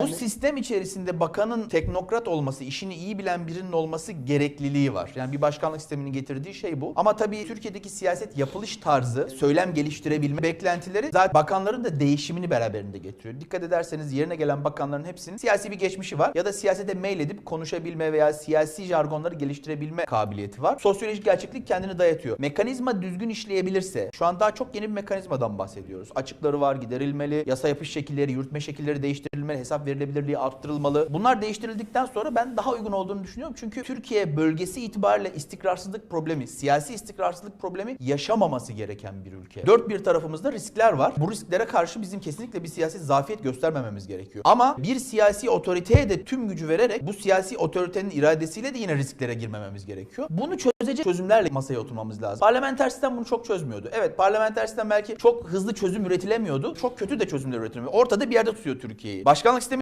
Bu sistem içerisinde bakanın teknokrat olması, işini iyi bilen birinin olması gerekliliği var. Yani bir başkanlık sisteminin getirdiği şey bu. Ama tabii Türkiye'deki siyaset yapılış tarzı, söylem geliştirebilme beklentileri zaten bakanların da değişimini beraberinde getiriyor. Dikkat ederseniz yerine gelen bakanların hepsinin siyasi bir geçmişi var ya da siyasete meyledip konuşabilme veya siyasi jargonları geliştirebilme kabiliyeti var. Sosyolojik gerçeklik kendini dayatıyor. Mekanizma düzgün işleyebilirse, şu an daha çok yeni bir mekanizmadan bahsediyoruz. Açıkları var, giderilmeli, yasa yapış şekilleri, yürütme şekilleri değiştirilmeli, hesap verilebilirliği arttırılmalı. Bunlar değiştirildikten sonra ben daha uygun olduğunu düşünüyorum. Çünkü Türkiye bölgesi itibariyle istikrarsızlık problemi, siyasi istikrarsızlık problemi yaşamaması gereken bir ülke. Dört bir tarafımızda riskler var. Bu risklere karşı bizim kesinlikle bir siyasi zafiyet göstermememiz gerekiyor. Ama bir siyasi otoriteye de tüm gücü vererek bu siyasi otoritenin iradesiyle de yine risklere girmememiz gerekiyor. Bunu çözecek çözümlerle masaya oturmamız lazım. Parlamenter sistem bunu çok çözmüyordu. Evet parlamenter sistem belki çok hızlı çözüm üretilemiyordu. Çok kötü de çözümler üretilemiyor. Ortada bir yerde tutuyor Türkiye'yi. Başkanlık sistemi